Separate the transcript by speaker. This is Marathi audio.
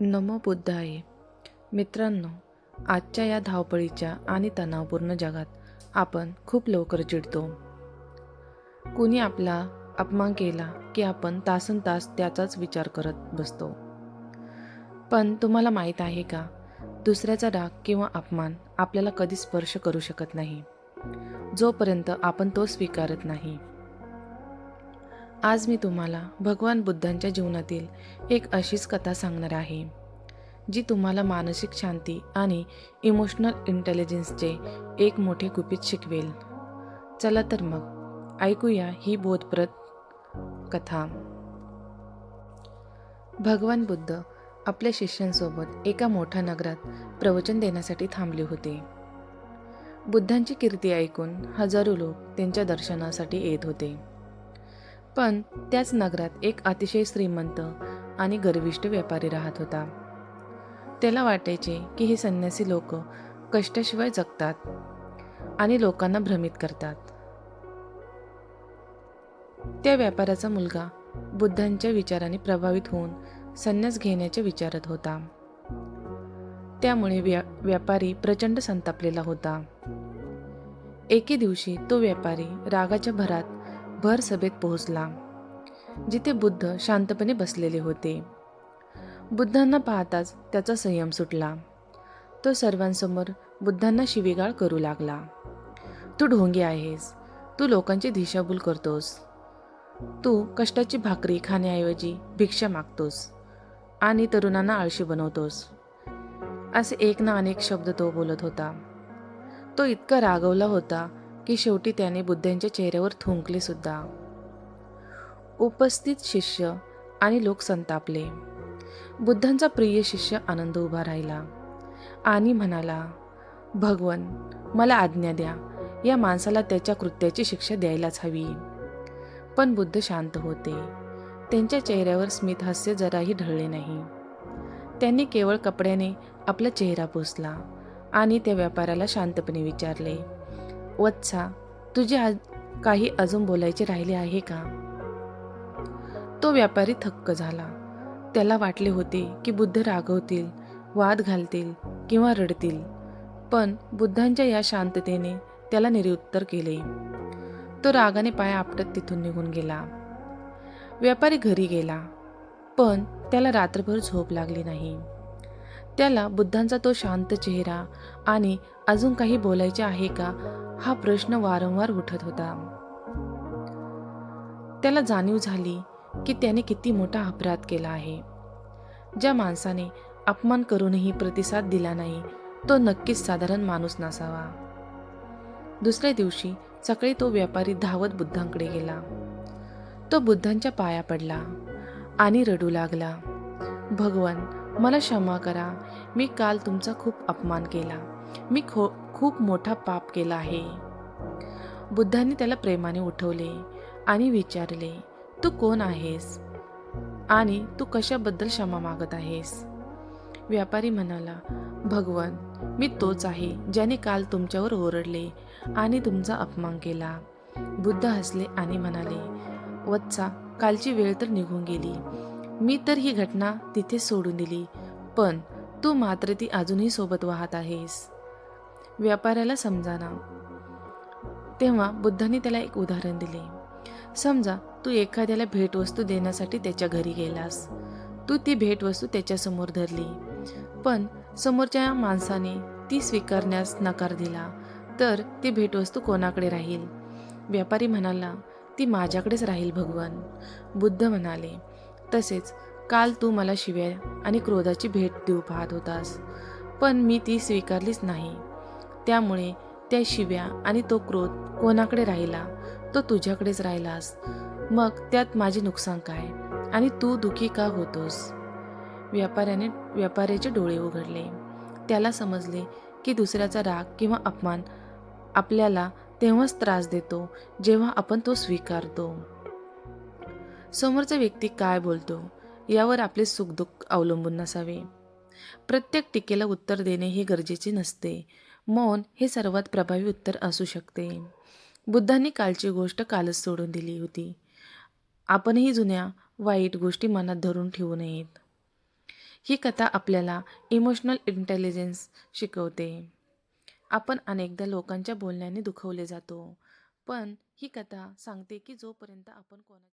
Speaker 1: नमो बुद्धाय. मित्रांनो आजच्या या धावपळीच्या आणि तणावपूर्ण जगात आपण खूप लवकर चिडतो. कुणी आपला अपमान केला की आपण तासन तास त्याचाच विचार करत बसतो. पण तुम्हाला माहीत आहे का दुसऱ्याचा राग किंवा अपमान आपल्याला कधी स्पर्श करू शकत नाही. जोपर्यंत आपण तो स्वीकारत नाही. आज मी तुम्हाला भगवान बुद्धांच्या जीवनातील एक अशीच कथा सांगणार आहे जी तुम्हाला मानसिक शांती आणि इमोशनल इंटेलिजन्सचे एक मोठे गुपित शिकवेल. चला तर मग ऐकूया ही बोधप्रद कथा. भगवान बुद्ध आपल्या शिष्यांसोबत एका मोठ्या नगरात प्रवचन देण्यासाठी थांबले होते. बुद्धांची कीर्ती ऐकून हजारो लोक त्यांच्या दर्शनासाठी येत होते. पण त्याच नगरात एक अतिशय श्रीमंत आणि गर्विष्ठ व्यापारी राहत होता. त्याला वाटायचे की हे संन्यासी लोक कष्टाशिवाय जगतात आणि लोकांना भ्रमित करतात. त्या व्यापाराचा मुलगा बुद्धांच्या विचाराने प्रभावित होऊन संन्यास घेण्याचे विचारत होता. त्यामुळे व्या व्यापारी प्रचंड संतापलेला होता. एके दिवशी तो व्यापारी रागाच्या भरात भर सभेत पोहोचला जिथे बुद्ध शांतपणे बसलेले होते. बुद्धांना पाहताच त्याचा संयम सुटला. तो सर्वांसमोर बुद्धांना शिवीगाळ करू लागला. तू ढोंगी आहेस. तू लोकांची दिशाभूल करतोस. तू कष्टाची भाकरी खाण्याऐवजी भिक्षा मागतोस आणि तरुणांना आळशी बनवतोस. असे एक ना अनेक शब्द तो बोलत होता. तो इतका रागवला होता की शेवटी त्याने बुद्धांच्या चेहऱ्यावर थुंकले सुद्धा. उपस्थित शिष्य आणि लोक संतापले. बुद्धांचा प्रिय शिष्य आनंद उभा राहिला. आणि म्हणाला भगवन मला आज्ञा द्या. या माणसाला त्याच्या कृत्याची शिक्षा द्यायलाच हवी. पण बुद्ध शांत होते. त्यांच्या चेहऱ्यावर स्मित हास्य जराही ढळले नाही. त्यांनी केवळ कपड्याने आपला चेहरा पुसला आणि त्या व्यापाऱ्याला शांतपणे विचारले. वत्सा तुझे आज काही अजून बोलायचे राहिले आहे का? तो व्यापारी थक्क झाला. त्याला वाटले होते की बुद्ध रागवतील वाद घालतील किंवा रडतील. पण बुद्धांच्या या शांततेने त्याला निरुत्तर केले. तो रागाने पाय आपटत तिथून निघून गेला. व्यापारी घरी गेला. पण त्याला रात्रभर झोप लागली नाही. त्याला बुद्धांचा तो शांत चेहरा आणि अजून काही बोलायचे आहे का हा प्रश्न वारंवार उठत होता. त्याला जाणीव झाली की त्याने किती मोठा अपराध केला आहे. ज्या माणसाने अपमान करूनही प्रतिसाद दिला नाही तो नक्कीच साधारण माणूस नसावा. दुसऱ्या दिवशी सकाळी तो व्यापारी धावत बुद्धांकडे गेला. तो बुद्धांच्या पाया पडला आणि रडू लागला. भगवन मला क्षमा करा. मी काल तुमचा खूप अपमान केला. मी खो खूप मोठा पाप केला आहे. बुद्धांनी त्याला प्रेमाने उठवले आणि विचारले तू कोण आहेस? आणि तू कशाबद्दल क्षमा मागत आहेस? व्यापारी म्हणाला भगवान मी तोच आहे ज्याने काल तुमच्यावर ओरडले आणि तुमचा अपमान केला. बुद्ध हसले आणि म्हणाले वत्सा कालची वेळ तर निघून गेली. मी तर ही घटना तिथे सोडून दिली पण तू मात्र ती अजूनही सोबत वाहत आहेस. व्यापाऱ्याला समजाना. तेव्हा बुद्धांनी त्याला एक उदाहरण दिले. समजा तू एखाद्याला भेटवस्तू देण्यासाठी त्याच्या घरी गेलास. तू ती भेटवस्तू त्याच्यासमोर धरली. पण समोरच्या माणसाने ती स्वीकारण्यास नकार दिला तर ती भेटवस्तू कोणाकडे राहील? व्यापारी म्हणाला ती माझ्याकडेच राहील भगवान. बुद्ध म्हणाले तसेच काल तू मला शिव्या आणि क्रोधाची भेट देऊ पाहत होतास. पण मी ती स्वीकारलीच नाही. त्यामुळे त्या शिव्या आणि तो क्रोध कोणाकडे राहिला? तो तुझ्याकडेच राहिलास. मग त्यात माझे नुकसान काय? आणि तू दुखी का होतोस? व्यापाऱ्याने व्यापाऱ्याचे डोळे उघडले. त्याला समजले की दुसऱ्याचा राग किंवा अपमान आपल्याला तेव्हाच त्रास देतो जेव्हा आपण तो स्वीकारतो. समोरचा व्यक्ती काय बोलतो यावर आपले सुखदुःख अवलंबून नसावे. प्रत्येक टीकेला उत्तर देणे हे गरजेचे नसते. मौन हे सर्वात प्रभावी उत्तर असू शकते. बुद्धांनी कालची गोष्ट कालच सोडून दिली होती. आपणही जुन्या वाईट गोष्टी मनात धरून ठेवू नयेत. ही कथा आपल्याला इमोशनल इंटेलिजन्स शिकवते. आपण अनेकदा लोकांच्या बोलण्याने दुखवले जातो. पण ही कथा सांगते की जोपर्यंत आपण कोणा